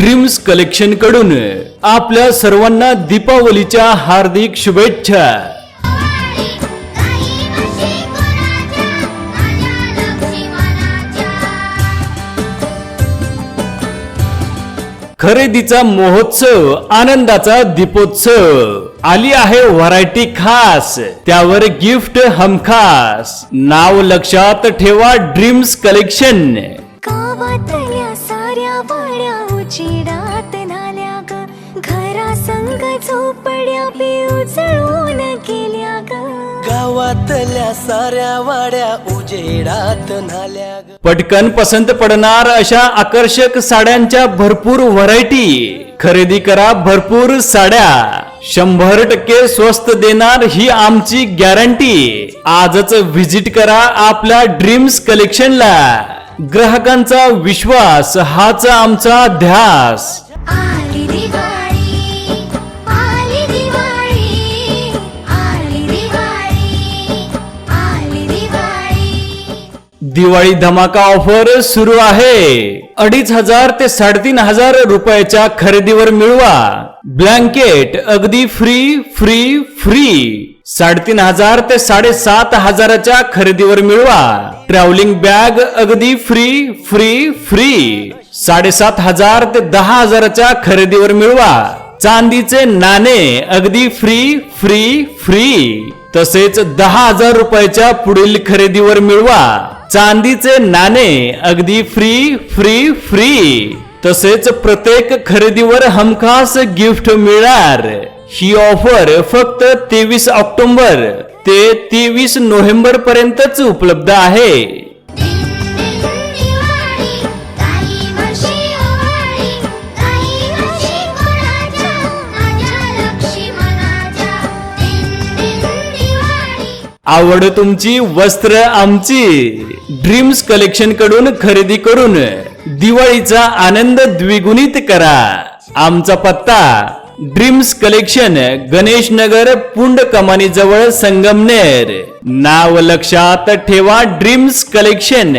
Dreams कलेक्शनकडून आपल्या सर्वांना दीपावलीच्या हार्दिक शुभेच्छा. खरेदीचा महोत्सव आनंदाचा दीपोत्सव. आली आहे व्हरायटी खास त्यावर गिफ्ट हमखास. नाव लक्षात ठेवा ड्रीम्स कलेक्शन साऱ्या उचिडात नाल्या ग. घरा संग झोपड्या बी उजळून गेल्या ग. गावातल्या साऱ्या वाड्या उजेडात नाल्या ग. पटकन पसंत पडणार अशा आकर्षक साड्यांच्या भरपूर व्हरायटी. खरेदी करा भरपूर साड्या. शंभर टक्के स्वस्त देणार ही आमची गॅरंटी. आजच व्हिजिट करा आपल्या ड्रीम्स कलेक्शनला. ग्राहकांचा विश्वास हाच आमचा ध्यास. आली दिवाळी आली दिवाळी आली दिवाळी आली दिवाळी. दिवाळी धमाका ऑफर सुरू आहे. अडीच हजार ते साडेतीन हजार रुपयाच्या खरेदीवर मिळवा. ब्लँकेट अगदी फ्री फ्री फ्री साडेतीन हजार ते साडेसात हजाराच्या खरेदीवर मिळवा. ट्रॅव्हलिंग बॅग अगदी फ्री फ्री फ्री साडेसात हजार ते दहा हजाराच्या खरेदीवर मिळवा. चांदीचे नाणे अगदी फ्री फ्री फ्री तसेच दहा हजार रुपयाच्या पुढील खरेदीवर मिळवा. चांदीचे नाणे अगदी फ्री फ्री फ्री तसेच प्रत्येक खरेदीवर हमखास गिफ्ट मिळणार. ही ऑफर फक्त तेवीस ऑक्टोबर ते तेवीस नोव्हेंबर पर्यंतच उपलब्ध आहे. आवड तुमची वस्त्र आमची. ड्रीम्स कलेक्शनकडून खरेदी करून दिवाळीचा आनंद द्विगुणित करा. आमचा पत्ता ड्रीम्स कलेक्शन गणेश नगर पुंड कमानी जवळ संगमनेर. नाव लक्षात ठेवा ड्रीम्स कलेक्शन.